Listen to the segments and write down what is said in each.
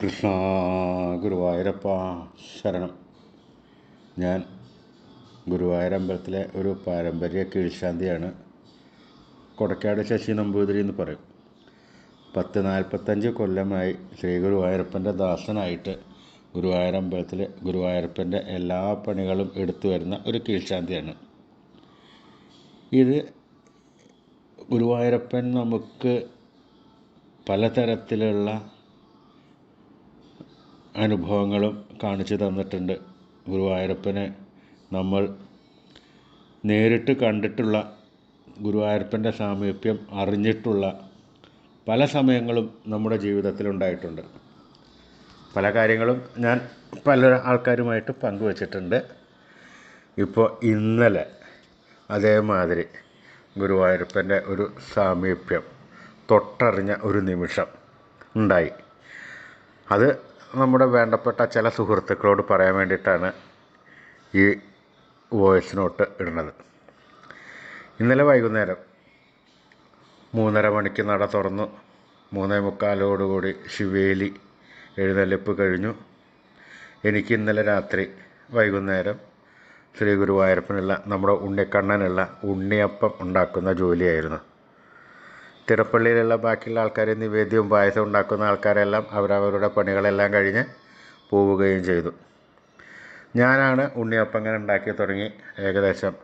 കൃഷ്ണ ഗുരുവായൂരപ്പ ശരണം. ഞാൻ ഗുരുവായൂരമ്പലത്തിലെ ഒരു പാരമ്പര്യ കീഴ്ശാന്തിയാണ്. കൊടക്കാട് ശശി നമ്പൂതിരി എന്ന് പറയും. പത്ത് നാൽപ്പത്തഞ്ച് കൊല്ലമായി ശ്രീ ഗുരുവായൂരപ്പന്റെ ദാസനായിട്ട് ഗുരുവായൂരമ്പലത്തിൽ ഗുരുവായൂരപ്പന്റെ എല്ലാ പണികളും എടുത്തു വരുന്ന ഒരു കീഴ്ശാന്തിയാണ്. ഇത് ഗുരുവായൂരപ്പൻ നമുക്ക് പലതരത്തിലുള്ള അനുഭവങ്ങളും കാണിച്ചു തന്നിട്ടുണ്ട്. ഗുരുവായൂരപ്പനെ നമ്മൾ നേരിട്ട് കണ്ടിട്ടുള്ള ഗുരുവായൂരപ്പന്റെ സാമീപ്യം അറിഞ്ഞിട്ടുള്ള പല സമയങ്ങളും നമ്മുടെ ജീവിതത്തിലുണ്ടായിട്ടുണ്ട് പല കാര്യങ്ങളും ഞാൻ പല ആൾക്കാരുമായിട്ട് പങ്കുവച്ചിട്ടുണ്ട്. ഇപ്പോൾ ഇന്നലെ അതേമാതിരി ഗുരുവായൂരപ്പന്റെ ഒരു സാമീപ്യം തൊട്ടറിഞ്ഞ ഒരു നിമിഷം ഉണ്ടായി. അത് നമ്മുടെ വേണ്ടപ്പെട്ട ചില സുഹൃത്തുക്കളോട് പറയാൻ വേണ്ടിയിട്ടാണ് ഈ വോയിസ് നോട്ട് ഇടുന്നത്. ഇന്നലെ വൈകുന്നേരം മൂന്നര മണിക്ക് നട തുറന്നു. മൂന്നേ മുക്കാലോടുകൂടി ശിവേലി എഴുന്നള്ളിപ്പ് കഴിഞ്ഞു. എനിക്ക് ഇന്നലെ രാത്രി വൈകുന്നേരം ശ്രീ ഗുരുവായൂരപ്പനുള്ള നമ്മുടെ ഉണ്ണിക്കണ്ണനുള്ള ഉണ്ണിയപ്പം ഉണ്ടാക്കുന്ന ജോലിയായിരുന്നു. തിരുപ്പള്ളിയിലുള്ള ബാക്കിയുള്ള ആൾക്കാർ നിവേദ്യവും പായസം ഉണ്ടാക്കുന്ന ആൾക്കാരെല്ലാം അവരവരുടെ പണികളെല്ലാം കഴിഞ്ഞ് പോവുകയും ചെയ്തു. ഞാനാണ് ഉണ്ണിയപ്പം ഇങ്ങനെ ഉണ്ടാക്കി തുടങ്ങി. ഏകദേശം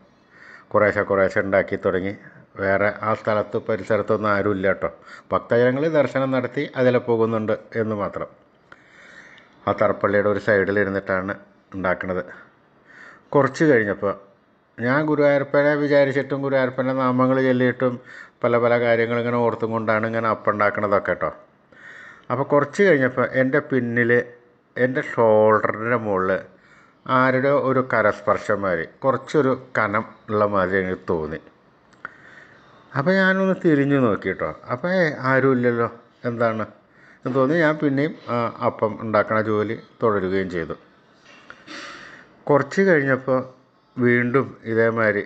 കുറേശ്ശെ കുറേശ്ശെ ഉണ്ടാക്കി തുടങ്ങി. വേറെ ആ സ്ഥലത്ത് പരിസരത്തൊന്നും ആരും ഇല്ല കേട്ടോ. ഭക്തജനങ്ങൾ ദർശനം നടത്തി അതിലെ പോകുന്നുണ്ട് എന്ന് മാത്രം. ആ തറപ്പള്ളിയുടെ ഒരു സൈഡിൽ ഇരുന്നിട്ടാണ് ഉണ്ടാക്കുന്നത് കുറച്ച് കഴിഞ്ഞപ്പോൾ ഞാൻ ഗുരുവായൂരപ്പനെ വിചാരിച്ചിട്ടും ഗുരുവായൂരപ്പന്റെ നാമങ്ങൾ ചൊല്ലിയിട്ടും പല പല കാര്യങ്ങൾ ഇങ്ങനെ ഓർത്തും കൊണ്ടാണ് ഇങ്ങനെ അപ്പുണ്ടാക്കണതൊക്കെ കേട്ടോ അപ്പോൾ കുറച്ച് കഴിഞ്ഞപ്പോൾ എന്റെ പിന്നിൽ എന്റെ ഷോൾഡറിന്റെ മുകളിൽ ആരുടെ ഒരു കരസ്പർശം മാതിരി കുറച്ചൊരു കനം ഉള്ള മാതിരി എനിക്ക് തോന്നി. അപ്പോൾ ഞാനൊന്ന് തിരിഞ്ഞു നോക്കി കേട്ടോ അപ്പോൾ ആരുമില്ലല്ലോ എന്താണ്? എന്ന് തോന്നി ഞാൻ പിന്നെയും അപ്പം ഉണ്ടാക്കണ ജോലി തുടരുകയും ചെയ്തു. കുറച്ച് കഴിഞ്ഞപ്പോൾ വീണ്ടും ഇതേമാതിരി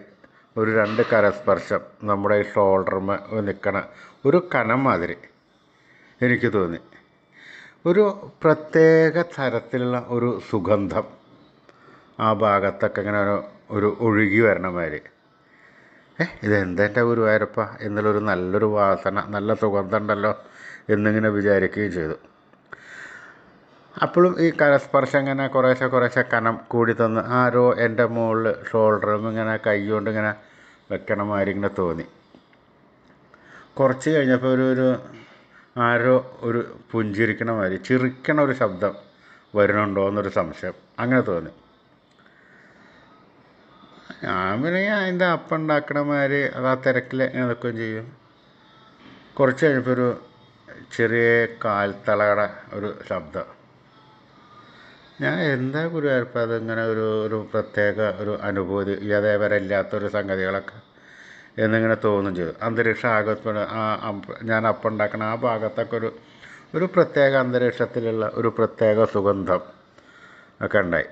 ഒരു രണ്ട് കരസ്പർശം നമ്മുടെ ഈ ഷോൾഡർമ നിൽക്കണ ഒരു കനം മാതിരി എനിക്ക് തോന്നി. ഒരു പ്രത്യേക തരത്തിലുള്ള ഒരു സുഗന്ധം ആ ഭാഗത്തൊക്കെ ഇങ്ങനെ ഒരു ഒരു ഒഴുകി വരണ മാതിരി. ഏ ഇതെന്തെന്റെ ഗുരുവായൂരപ്പ? എന്നുള്ളൊരു നല്ലൊരു വാസന നല്ല സുഗന്ധം ഉണ്ടല്ലോ എന്നിങ്ങനെ വിചാരിക്കുകയും ചെയ്തു. അപ്പോഴും ഈ കരസ്പർശം ഇങ്ങനെ കുറേശ്ശെ കുറേശ്ശെ കനം കൂടി തന്ന് ആരോ എന്റെ മുകളിൽ ഷോൾഡറും ഇങ്ങനെ കൈ കൊണ്ട് ഇങ്ങനെ വെക്കണ മാതിരി ഇങ്ങനെ തോന്നി. കുറച്ച് കഴിഞ്ഞപ്പോൾ ഒരു ഒരു ആരോ ഒരു പുഞ്ചിരിക്കണ മാതിരി ചിരിക്കണ ഒരു ശബ്ദം വരുന്നുണ്ടോ എന്നൊരു സംശയം അങ്ങനെ തോന്നി. ഞാൻ പിന്നെ അതിന്റെ അപ്പം ഉണ്ടാക്കണ മാതിരി അത് ആ തിരക്കിൽ നിൽക്കുകയും ചെയ്യും. കുറച്ച് കഴിഞ്ഞപ്പോൾ ഒരു ചെറിയ കാൽത്തളയുടെ ഒരു ശബ്ദം ഞാൻ എന്താ ഗുരുവായൂരപ്പ അതിങ്ങനെ ഒരു ഒരു പ്രത്യേക ഒരു അനുഭൂതി അതേവരെ ഇല്ലാത്തൊരു സംഗതികളൊക്കെ എന്നിങ്ങനെ തോന്നും ചെയ്തു. അന്തരീക്ഷം ആകത്തോടെ ആ ഞാൻ അപ്പം ഉണ്ടാക്കണ ആ ഭാഗത്തൊക്കെ ഒരു ഒരു പ്രത്യേക അന്തരീക്ഷത്തിലുള്ള ഒരു പ്രത്യേക സുഗന്ധം ഒക്കെ ഉണ്ടായി.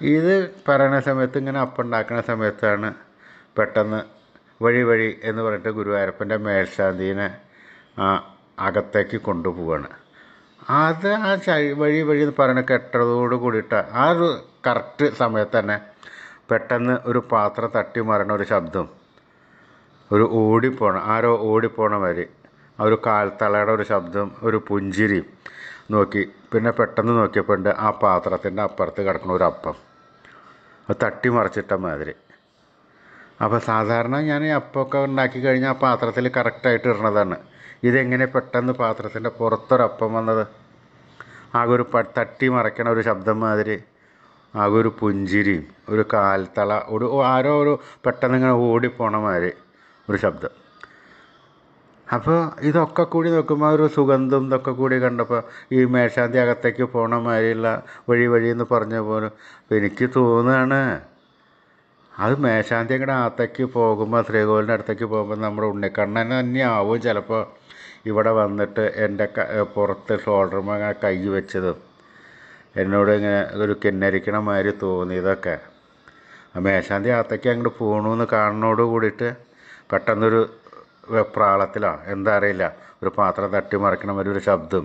ഇത് പറയുന്ന സമയത്ത് ഇങ്ങനെ അപ്പം ഉണ്ടാക്കുന്ന സമയത്താണ് പെട്ടെന്ന് വഴി വഴി എന്ന് പറഞ്ഞിട്ട് ഗുരുവായൂരപ്പന്റെ മേൽശാന്തിനെ അകത്തേക്ക് കൊണ്ടുപോവാണ്. അത് ആ വഴി വഴി എന്ന് പറയുന്ന കെട്ടതോട് കൂടിയിട്ട്. ആ ഒരു കറക്റ്റ് സമയത്ത് തന്നെ പെട്ടെന്ന് ഒരു പാത്രം തട്ടി മറണ ഒരു ശബ്ദം. ഒരു ഓടിപ്പോണ ആരോ ഓടിപ്പോണ വരി ആ ഒരു കാൽത്തളയുടെ ഒരു ശബ്ദം ഒരു പുഞ്ചിരി നോക്കി. പിന്നെ പെട്ടെന്ന് നോക്കിയപ്പോൾ ഉണ്ട് ആ പാത്രത്തിന്റെ അപ്പുറത്ത് കിടക്കുന്ന ഒരു അപ്പം. അത് തട്ടി മറിച്ചിട്ട മാതിരി. അപ്പോൾ സാധാരണ ഞാൻ ഈ അപ്പമൊക്കെ ഉണ്ടാക്കി കഴിഞ്ഞാൽ ആ പാത്രത്തിൽ കറക്റ്റായിട്ട് ഇടുന്നതാണ് ഇതെങ്ങനെ പെട്ടെന്ന് പാത്രത്തിന്റെ പുറത്തൊരപ്പം വന്നത്? ആകെ ഒരു തട്ടി മറയ്ക്കണ ഒരു ശബ്ദം മാതിരി. ആകെ ഒരു പുഞ്ചിരിയും ഒരു കാൽത്തള ഒരു ആരോ ഒരു പെട്ടെന്ന് ഇങ്ങനെ ഓടിപ്പോണ മാതിരി ഒരു ശബ്ദം. അപ്പോൾ ഇതൊക്കെ കൂടി നോക്കുമ്പോൾ ഒരു സുഗന്ധം ഇതൊക്കെ കൂടി കണ്ടപ്പോൾ ഈ മേശാന്തി അകത്തേക്ക് പോണ മാതിരിയുള്ള വഴി വഴി എന്ന് പറഞ്ഞ പോലെ എനിക്ക് തോന്നുകയാണ് അത് മേശാന്തി അങ്ങടെ അകത്തേക്ക് പോകുമ്പോൾ ശ്രീകോവിലിന്റെ അടുത്തേക്ക് പോകുമ്പോൾ നമ്മുടെ ഉണ്ണിക്കണ്ണൻ തന്നെയാവും ചിലപ്പോൾ ഇവിടെ വന്നിട്ട് എന്റെ പുറത്ത് ഷോൾഡറുമ്പോൾ അങ്ങനെ കൈ വെച്ചത്. എന്നോട് ഇങ്ങനെ ഒരു കിന്നരിക്കണ മാതിരി തോന്നിയതൊക്കെ മേശാന്തി അകത്തേക്ക് അങ്ങോട്ട് പോകണമെന്ന് കാണുന്നതോട് കൂടിയിട്ട് പെട്ടെന്നൊരു വെപ്രാളത്തിലാണ്. എന്താ അറിയില്ല. ഒരു പാത്രം തട്ടി മറിക്കണ മാതിരി ഒരു ശബ്ദം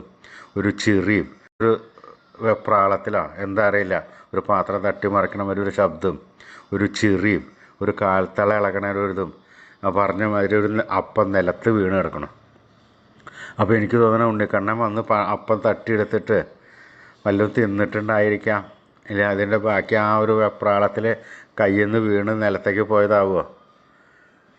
ഒരു ചിറിയും ഒരു വെപ്രാളത്തിലാണ്. എന്താ അറിയില്ല. ഒരു പാത്രം തട്ടി മറിക്കണ മാതിരി ഒരു ശബ്ദം. ഒരു ചിറിയും ഒരു കാൽത്തള ഇളകണ ഒരു ഇതും. പറഞ്ഞ മാതിരി ഒരു അപ്പം നിലത്ത് വീണ് കിടക്കണം. അപ്പോൾ എനിക്ക് തോന്നണ ഉണ്ണിക്കണ്ണൻ വന്ന് അപ്പം തട്ടിയെടുത്തിട്ട് വല്ലതും തിന്നിട്ടുണ്ടായിരിക്കാം. ഇല്ല അതിന്റെ ബാക്കി ആ ഒരു വെപ്രാളത്തിൽ കയ്യിൽ നിന്ന് വീണ് നിലത്തേക്ക് പോയതാവുമോ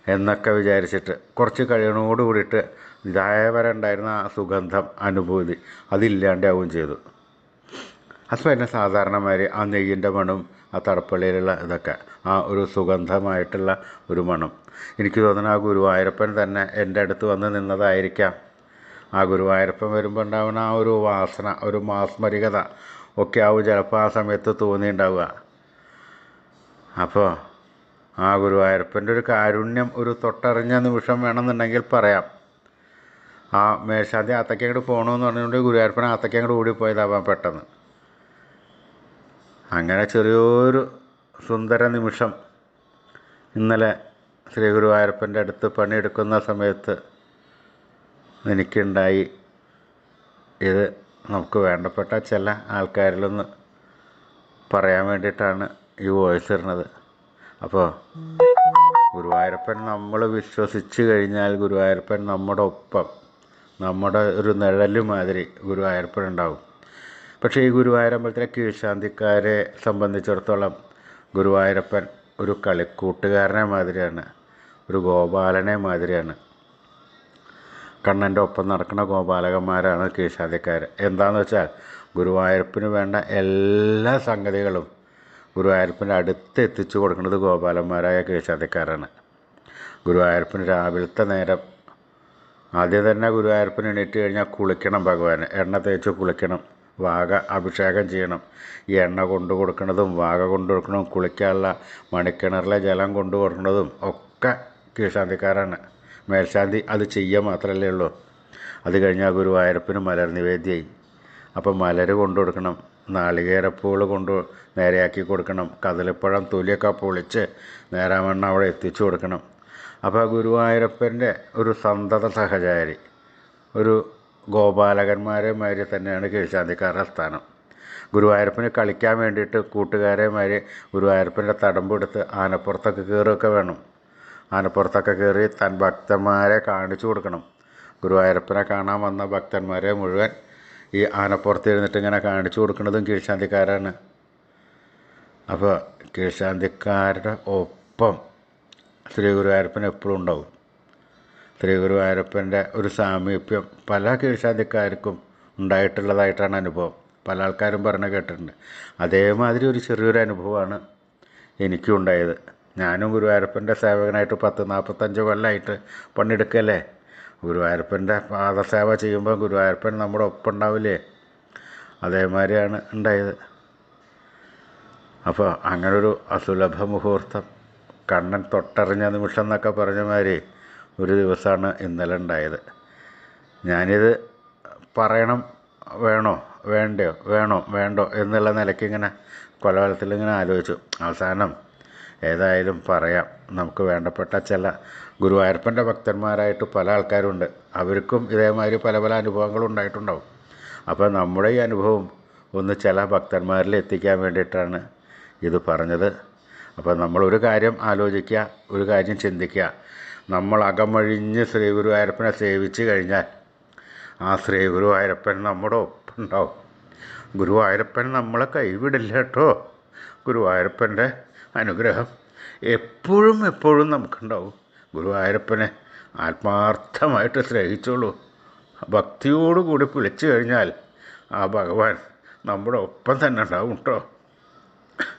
എന്നൊക്കെ വിചാരിച്ചിട്ട് കുറച്ച് കഴിയണോട് കൂടിയിട്ട് ഇതായവരെ ഉണ്ടായിരുന്ന ആ സുഗന്ധം അനുഭൂതി അതില്ലാണ്ടാവുകയും ചെയ്തു. എന്നെ സാധാരണമാതിരി ആ നെയ്യിന്റെ മണം ആ തടപ്പള്ളിയിലുള്ള ഇതൊക്കെ ആ ഒരു സുഗന്ധമായിട്ടുള്ള ഒരു മണം. എനിക്ക് തോന്നുന്നു ആ ഗുരുവായൂരപ്പൻ തന്നെ എന്റെ അടുത്ത് വന്ന് നിന്നതായിരിക്കാം. ആ ഗുരുവായൂരപ്പൻ വരുമ്പോൾ ഉണ്ടാവുന്ന ആ ഒരു വാസന ഒരു മാസ്മരികത ഒക്കെ ആവും ചിലപ്പോൾ ആ സമയത്ത് തോന്നിയിട്ടുണ്ടാവുക അപ്പോൾ ആ ഗുരുവായൂരപ്പന്റെ ഒരു കാരുണ്യം ഒരു തൊട്ടറിഞ്ഞ നിമിഷം വേണമെന്നുണ്ടെങ്കിൽ പറയാം. ആ മേശാന്തി അത്തയ്ക്ക് അങ്ങോട്ട് പോകണമെന്ന് പറഞ്ഞുകൊണ്ട് ഗുരുവായൂരപ്പൻ അങ്ങോട്ട് ഓടിപ്പോയതാവാം പെട്ടെന്ന്. അങ്ങനെ ചെറിയൊരു സുന്ദര നിമിഷം ഇന്നലെ ശ്രീ ഗുരുവായൂരപ്പന്റെ അടുത്ത് പണിയെടുക്കുന്ന സമയത്ത് എനിക്കുണ്ടായി. ഇത് നമുക്ക് വേണ്ടപ്പെട്ട ചില ആൾക്കാരിലൊന്ന് പറയാൻ വേണ്ടിയിട്ടാണ് ഈ വോയിസ് ഇടുന്നത്. അപ്പോൾ ഗുരുവായൂരപ്പൻ നമ്മൾ വിശ്വസിച്ച് കഴിഞ്ഞാൽ ഗുരുവായൂരപ്പൻ നമ്മുടെ ഒപ്പം നമ്മുടെ ഒരു നിഴൽ മാതിരി ഗുരുവായൂരപ്പൻ ഉണ്ടാവും. പക്ഷേ ഈ ഗുരുവായൂരമ്പലത്തിലെ കീഴ്ശാന്തിക്കാരെ സംബന്ധിച്ചിടത്തോളം ഗുരുവായൂരപ്പൻ ഒരു കളിക്കൂട്ടുകാരനെ മാതിരിയാണ് ഒരു ഗോപാലനെ മാതിരിയാണ്. കണ്ണന്റെ ഒപ്പം നടക്കുന്ന ഗോപാലകന്മാരാണ് കീഴ്ശാന്തിക്കാർ എന്താണെന്ന് വെച്ചാൽ ഗുരുവായൂരപ്പന് വേണ്ട എല്ലാ സംഗതികളും ഗുരുവായൂരപ്പന്റെ അടുത്ത് എത്തിച്ചു കൊടുക്കുന്നത് ഗോപാലന്മാരായ കീഴ്ശാന്തിക്കാരാണ്. ഗുരുവായൂരപ്പന് രാവിലത്തെ നേരം ആദ്യം തന്നെ ഗുരുവായൂരപ്പന് എണീറ്റ് കഴിഞ്ഞാൽ കുളിക്കണം ഭഗവാന് എണ്ണ തേച്ച് കുളിക്കണം. വാഗ അഭിഷേകം ചെയ്യണം. എണ്ണ കൊണ്ടു കൊടുക്കുന്നതും വാഗ കൊണ്ടു കൊടുക്കണതും കുളിക്കാനുള്ള മണിക്കിണറിലെ ജലം കൊണ്ടു കൊടുക്കുന്നതും ഒക്കെ കീഴ്ശാന്തിക്കാരാണ്. മേൽശാന്തി അത് ചെയ്യുക മാത്രമല്ലേ ഉള്ളൂ. അത് കഴിഞ്ഞാൽ ഗുരുവായൂരപ്പന് മലർ നിവേദ്യമായി അപ്പം മലർ കൊണ്ടു കൊടുക്കണം നാളികേരപ്പൂൾ കൊണ്ട് നേരെയാക്കി കൊടുക്കണം കദളിപ്പഴം തൊലിയൊക്കെ പൊളിച്ച് നേരാമണ്ണ അവിടെ എത്തിച്ചു കൊടുക്കണം. അപ്പോൾ ഗുരുവായൂരപ്പന്റെ ഒരു സന്തത സഹചാരി ഒരു ഗോപാലകന്മാരെ മാതിരി തന്നെയാണ് കീഴ്ശാന്തിക്കാരുടെ സ്ഥാനം ഗുരുവായൂരപ്പന് കളിക്കാൻ വേണ്ടിയിട്ട് കൂട്ടുകാരെ മാതിരി ഗുരുവായൂരപ്പന്റെ തടമ്പെടുത്ത് ആനപ്പുറത്തൊക്കെ കയറുകയൊക്കെ വേണം. ആനപ്പുറത്തൊക്കെ കയറി തൻ ഭക്തന്മാരെ കാണിച്ചു കൊടുക്കണം. ഗുരുവായൂരപ്പനെ കാണാൻ വന്ന ഭക്തന്മാരെ മുഴുവൻ ഈ ആനപ്പുറത്ത് ഇരുന്നിട്ട് ഇങ്ങനെ കാണിച്ചു കൊടുക്കുന്നതും കീഴ്ശാന്തിക്കാരാണ് അപ്പോൾ കീഴ്ശാന്തിക്കാരുടെ ഒപ്പം ശ്രീ ഗുരുവായൂരപ്പൻ എപ്പോഴും ഉണ്ടാവും. ശ്രീ ഗുരുവായൂരപ്പന്റെ ഒരു സാമീപ്യം പല കീഴ്ശാന്തിക്കാർക്കും ഉണ്ടായിട്ടുള്ളതായിട്ടാണ് അനുഭവം. പല ആൾക്കാരും പറഞ്ഞ് കേട്ടിട്ടുണ്ട്. അതേമാതിരി ഒരു ചെറിയൊരു അനുഭവമാണ് എനിക്കും ഉണ്ടായത്. ഞാനും ഗുരുവായൂരപ്പന്റെ സേവകനായിട്ട് പത്ത് നാൽപ്പത്തഞ്ച് കൊല്ലമായിട്ട് പണിയെടുക്കല്ലേ? ഗുരുവായൂരപ്പന്റെ പാദസേവ ചെയ്യുമ്പോൾ ഗുരുവായൂരപ്പൻ നമ്മുടെ ഒപ്പം ഉണ്ടാവില്ലേ? അതേമാതിരിയാണ് ഉണ്ടായത്. അപ്പോൾ അങ്ങനൊരു അസുലഭ മുഹൂർത്തം കണ്ണൻ തൊട്ടറിഞ്ഞ നിമിഷം എന്നൊക്കെ പറഞ്ഞ മാതിരി ഒരു ദിവസമാണ് ഇന്നലെ ഉണ്ടായത്. ഞാനിത് പറയണം വേണോ വേണ്ടയോ വേണോ വേണ്ടോ എന്നുള്ള നിലയ്ക്ക് ഇങ്ങനെ കൊലവലത്തിൽ ഇങ്ങനെ ആലോചിച്ചു. അവസാനം ഏതായാലും പറയാം. നമുക്ക് വേണ്ടപ്പെട്ട ചില ഗുരുവായൂരപ്പന്റെ ഭക്തന്മാരായിട്ട് പല ആൾക്കാരുണ്ട്. അവർക്കും ഇതേമാതിരി പല പല അനുഭവങ്ങളും ഉണ്ടായിട്ടുണ്ടാവും. അപ്പോൾ നമ്മുടെ ഈ അനുഭവം ഒന്ന് ചില ഭക്തന്മാരിൽ എത്തിക്കാൻ വേണ്ടിയിട്ടാണ് ഇത് പറഞ്ഞത്. അപ്പോൾ നമ്മളൊരു കാര്യം ആലോചിക്കുക ഒരു കാര്യം ചിന്തിക്കുക. നമ്മൾ അകമഴിഞ്ഞ് ശ്രീ ഗുരുവായൂരപ്പനെ സേവിച്ച് കഴിഞ്ഞാൽ ആ ശ്രീ ഗുരുവായൂരപ്പൻ നമ്മുടെ ഒപ്പം ഉണ്ടാവും ഗുരുവായൂരപ്പൻ നമ്മളെ കൈവിടില്ല കേട്ടോ. ഗുരുവായൂരപ്പന്റെ അനുഗ്രഹം എപ്പോഴും എപ്പോഴും നമുക്കുണ്ടാവും. ഗുരുവായൂരപ്പനെ ആത്മാർത്ഥമായിട്ട് സ്നേഹിച്ചോളൂ. ഭക്തിയോടുകൂടി വിളിച്ചു കഴിഞ്ഞാൽ ആ ഭഗവാൻ നമ്മുടെ ഒപ്പം തന്നെ ഉണ്ടാവും കേട്ടോ.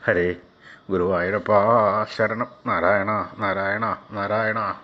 ഹരേ ഗുരുവായൂരപ്പാ ശരണം. നാരായണ നാരായണ നാരായണ.